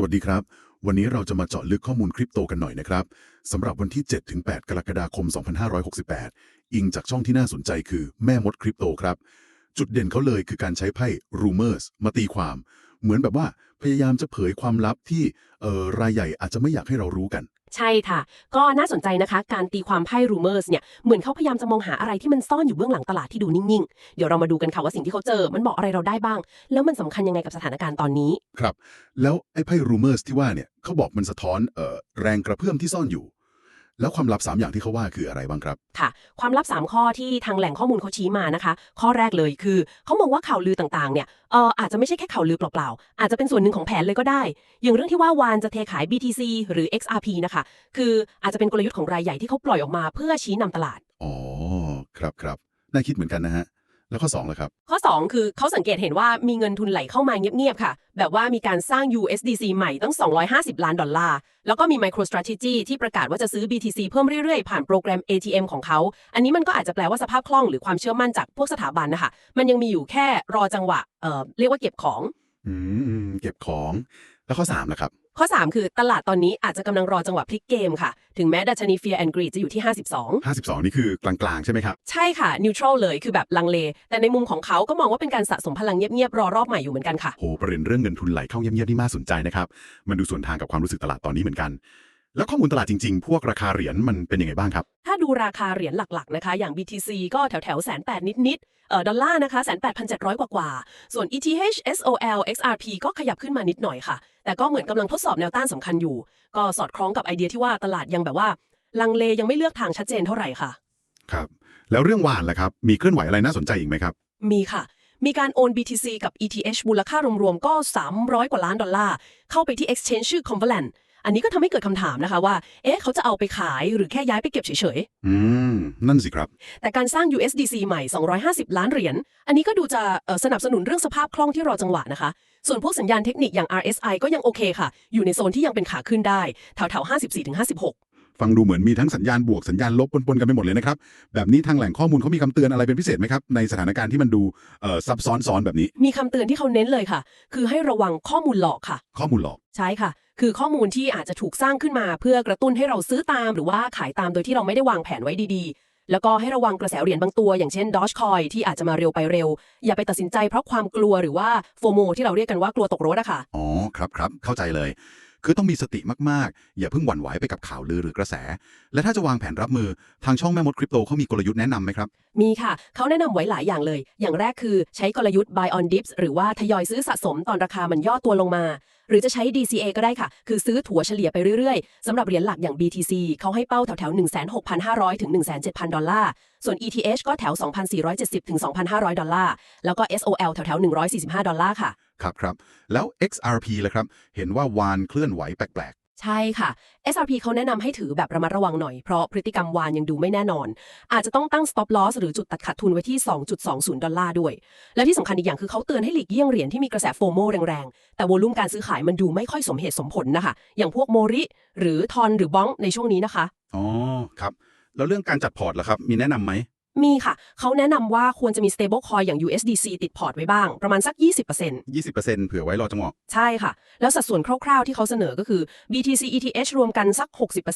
สวัสดีครับ วันนี้เราจะมาเจาะลึกข้อมูลคริปโตกันหน่อยนะครับสำหรับวันที่ 7-8 กรกฎาคม 2568 อิงจากช่องที่น่าสนใจคือแม่มดคริปโตครับ จุดเด่นเขาเลยคือการใช้ไพ่ rumors มาตีความ เหมือนแบบว่าพยายามจะเผยความลับที่ออรายใหญ่อาจจะไม่อยากให้เรารู้กัน ใช่ค่ะ ก็น่าสนใจนะคะ การตีความไพ่รูเมอร์สเนี่ย เหมือนเขาพยายามจะมองหาอะไรที่มันซ่อนอยู่เบื้องหลังตลาดที่ดูนิ่ง ๆ เดี๋ยวเรามาดูกันค่ะว่าสิ่งที่เขาเจอ มันบอกอะไรเราได้บ้าง แล้วมันสำคัญยังไงกับสถานการณ์ตอนนี้ ครับ แล้วไอ้ไพ่รูเมอร์สที่ว่าเนี่ยเขาบอกมันสะท้อนเอ่อแรงกระเพื่อมที่ซ่อนอยู่ แล้วความลับสามอย่างที่เขาว่าคืออะไรบ้างครับ ค่ะ ความลับ 3 ข้อที่ทางแหล่งข้อมูลเขาชี้มานะคะ ข้อแรกเลยคือเขามองว่าข่าวลือต่างๆ เนี่ยเอออาจจะไม่ใช่แค่ข่าวลือเปล่าๆ อาจจะเป็นส่วนหนึ่งของแผนเลยก็ได้ อย่างเรื่องที่ว่าวานจะเทขาย BTC หรือ XRP นะคะ คืออาจจะเป็นกลยุทธ์ของรายใหญ่ที่เขาปล่อยออกมาเพื่อชี้นำตลาด อ๋อ ครับครับน่าคิดเหมือนกันนะฮะ แล้วข้อสองล่ะครับ ข้อ 2 คือเขาสังเกตเห็นว่ามีเงินทุนไหลเข้ามาเงียบๆค่ะ แบบว่ามีการสร้าง USDC ใหม่ตั้ง 250 ล้านดอลลาร์ แล้วก็มี MicroStrategy ที่ประกาศว่าจะซื้อ BTC เพิ่มเรื่อยๆ ผ่านโปรแกรม ATM ของเขา อันนี้มันก็อาจจะแปลว่าสภาพคล่องหรือความเชื่อมั่นจากพวกสถาบันนะคะมันยังมีอยู่แค่รอจังหวะเอ่อเรียกว่าเก็บของ อืมเก็บของ แล้วข้อสามล่ะครับ ข้อ 3 คือตลาดตอนนี้อาจจะกำลังรอจังหวะพลิกเกมค่ะ ถึงแม้ดัชนี Fear and Greed จะอยู่ที่ 52 52 นี่คือกลางๆ ใช่ไหมครับ ใช่ค่ะ neutral เลยคือแบบลังเล แต่ในมุมของเขาก็มองว่าเป็นการสะสมพลังเงียบๆรอรอบใหม่อยู่เหมือนกันค่ะ โหประเด็นเรื่องเงินทุนไหลเข้าเงียบๆนี่น่าสนใจนะครับ มันดูส่วนทางกับความรู้สึกตลาดตอนนี้เหมือนกัน แล้วข้อมูลตลาดจริง ๆ พวกราคาเหรียญมันเป็นยังไงบ้างครับ ถ้าดูราคาเหรียญหลักๆนะคะ อย่าง BTC ก็แถวแถวแสนแปดนิดๆเอ่อดอลลาร์นะคะแสนแปดพันเจ็ดร้อยกว่าๆ ส่วน ETH SOL XRP ก็ขยับขึ้นมานิดหน่อยค่ะ แต่ก็เหมือนกำลังทดสอบแนวต้านสำคัญอยู่ ก็สอดคล้องกับไอเดียที่ว่าตลาดยังแบบว่า ลังเลยังไม่เลือกทางชัดเจนเท่าไหร่ค่ะ ครับ แล้วเรื่องวานล่ะครับ มีเคลื่อนไหวอะไรน่าสนใจอีกไหมครับ มีค่ะ มีการโอน BTC กับ ETH มูลค่ารวมๆก็ 300 กว่าล้านดอลลาร์ เข้าไปที่ Exchange ชื่อ Convalent อันนี้ก็ทำให้เกิดคำถามนะคะว่า เอ๊ะ เขาจะเอาไปขายหรือแค่ย้ายไปเก็บเฉยอืม นั่นสิครับ ๆ แต่การสร้าง USDC ใหม่ 250 ล้านเหรียญ อันนี้ก็ดูจะเอ่อสนับสนุนเรื่องสภาพคล่องที่รอจังหวะนะคะ ส่วนพวกสัญญาณเทคนิคอย่าง RSI ก็ยังโอเคค่ะ อยู่ในโซนที่ยังเป็นขาขึ้นได้แถวๆ54-56 ฟังดูเหมือนมีทั้งสัญญาณบวกสัญญาณลบปนๆกันไปหมดเลยนะครับ แบบนี้ทางแหล่งข้อมูลเขามีคำเตือนอะไรเป็นพิเศษไหมครับ ในสถานการณ์ที่มันดูเอ่อซับซ้อนๆแบบนี้ มีคำเตือนที่เขาเน้นเลยค่ะ คือให้ระวังข้อมูลหลอกค่ะ ข้อมูลหลอกใช่ค่ะ คือข้อมูลที่อาจจะถูกสร้างขึ้นมา เพื่อกระตุ้นให้เราซื้อตาม หรือว่าขายตามโดยที่เราไม่ได้วางแผนไว้ดีๆ แล้วก็ให้ระวังกระแสเหรียญบางตัว อย่างเช่น Dogecoin ที่อาจจะมาเร็วไปเร็ว อย่าไปตัดสินใจเพราะความกลัวหรือว่าโฟโมที่เราเรียกกันว่ากลัวตกรถอะค่ะอ๋อครับครับเข้าใจเลย คือต้องมีสติมากๆ อย่าเพิ่งหวั่นไหวไปกับข่าวลือหรือกระแส และถ้าจะวางแผนรับมือทางช่องแม่มดคริปโตเขามีกลยุทธ์แนะนำไหมครับ มีค่ะ เขาแนะนำไว้หลายอย่างเลย อย่างแรกคือใช้กลยุทธ์ buy on dips หรือว่าทยอยซื้อสะสมตอนราคามันย่อตัวลงมา หรือจะใช้ DCA ก็ได้ค่ะ คือซื้อถั่วเฉลี่ยไปเรื่อยๆสำหรับเหรียญหลักอย่าง BTC เขาให้เป้าแถวๆ 16,500 ถึง 17,000 ดอลลาร์ ส่วน ETH ก็แถว 2,470 ถึง 2,500 ดอลลาร์ แล้วก็ SOL แถวๆ 145 ดอลลาร์ค่ะ ครับครับ แล้ว XRP ล่ะครับ เห็นว่าวานเคลื่อนไหวแปลก ใช่ค่ะ SRP เขาแนะนำให้ถือแบบระมัดระวังหน่อย เพราะพฤติกรรมวานยังดูไม่แน่นอน อาจจะต้องตั้ง stop loss หรือจุดตัดขาดทุนไว้ที่ 2.20 ดอลลาร์ด้วย และที่สำคัญอีกอย่างคือเขาเตือนให้หลีกเลี่ยงเหรียญที่มีกระแสโฟโมแรงๆ แต่วอลุ่มการซื้อขายมันดูไม่ค่อยสมเหตุสมผลนะคะ อย่างพวกโมริ หรือทอนหรือบ้องในช่วงนี้นะคะ อ๋อ ครับ แล้วเรื่องการจัดพอร์ตล่ะครับ มีแนะนำไหม มีค่ะ เขาแนะนำว่าควรจะมี stable coin อย่าง USDC ติดพอร์ตไว้บ้าง ประมาณสัก 20% 20%เผื่อไว้รอจังหวะใช่ค่ะ แล้วสัดส่วนคร่าวๆที่เขาเสนอก็คือ BTC ETH รวมกันสัก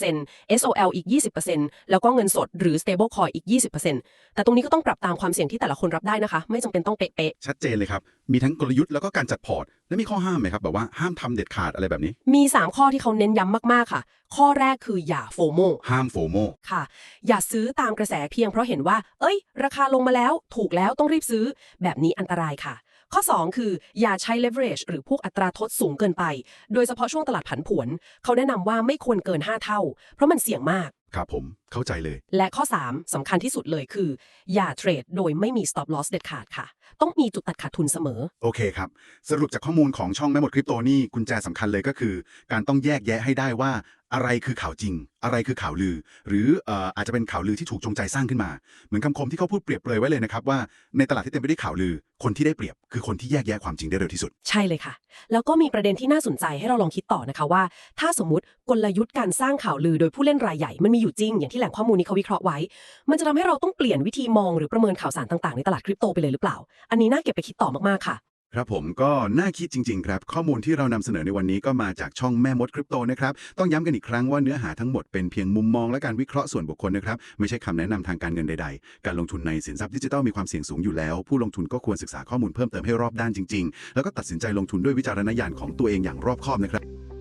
60% SOL อีก 20%แล้วก็เงินสดหรือ stable coin อีก 20%แต่ตรงนี้ก็ต้องปรับตามความเสี่ยงที่แต่ละคนรับได้นะคะ ไม่จำเป็นต้องเป๊ะชัดเจนเลยครับ มีทั้งกลยุทธ์แล้วก็การจัดพอร์ต และมีข้อห้ามไหมครับแบบว่าห้ามทำเด็ดขาดอะไรแบบนี้ๆมี 3 ข้อที่เขาเน้นย้ำมากๆค่ะ ข้อแรกคืออย่าโฟโมห้ามโฟโมค่ะ อย่าซื้อตามกระแสเพียงเพราะเห็นว่า เอ้ย ราคาลงมาแล้วถูกแล้วต้องรีบซื้อ แบบนี้อันตรายค่ะ ข้อ 2 คืออย่าใช้ leverage หรือพวกอัตราทดสูงเกินไป โดยเฉพาะช่วงตลาดผันผวน เขาแนะนำว่าไม่ควรเกิน 5 เท่า เพราะมันเสี่ยงมากครับผม เข้าใจเลย และข้อ 3สำคัญที่สุดเลยคือ อย่าเทรดโดยไม่มี stop loss เด็ดขาดค่ะ ต้องมีจุดตัดขาดทุนเสมอ โอเคครับ สรุปจากข้อมูลของช่องแม่หมดคริปโตนี่กุญแจสำคัญเลยก็คือ การต้องแยกแยะให้ได้ว่าอะไรคือข่าวจริง อะไรคือข่าวลือ หรือเอ่ออาจจะเป็นข่าวลือที่ถูกจงใจสร้างขึ้นมา เหมือนคำคมที่เขาพูดเปรียบเปรยไว้เลยนะครับว่าในตลาดที่เต็มไปด้วยข่าวลือ คนที่ได้เปรียบ คือคนที่แยกแยะความจริงได้เร็วที่สุด ใช่เลยค่ะ แล้วก็มีประเด็นที่น่าสนใจให้เราลองคิดต่อนะคะว่า ถ้าสมมติกลยุทธ์การสร้างข่าวลือโดยผู้เล่นรายใหญ่มันมีอยู่จริงอย่างที่แหล่งข้อมูลนี้เขาวิเคราะห์ไว้ มันจะทำให้เราต้องเปลี่ยนวิธีมองหรือประเมินข่าวสารต่างๆ ในตลาดคริปโตไปเลยหรือเปล่า อันนี้น่าเก็บไปคิดต่อมากๆค่ะ ครับผมก็น่าคิดจริง ๆ ครับ ข้อมูลที่เรานำเสนอในวันนี้ก็มาจากช่องแม่มดคริปโตนะครับต้องย้ำกันอีกครั้งว่าเนื้อหาทั้งหมดเป็นเพียงมุมมองและการวิเคราะห์ส่วนบุคคลนะครับไม่ใช่คำแนะนำทางการเงินใดๆ การลงทุนในสินทรัพย์ดิจิทัลมีความเสี่ยงสูงอยู่แล้ว ผู้ลงทุนก็ควรศึกษาข้อมูลเพิ่มเติมให้รอบด้านจริง ๆ แล้วก็ตัดสินใจลงทุนด้วยวิจารณญาณของตัวเองอย่างรอบคอบนะครับ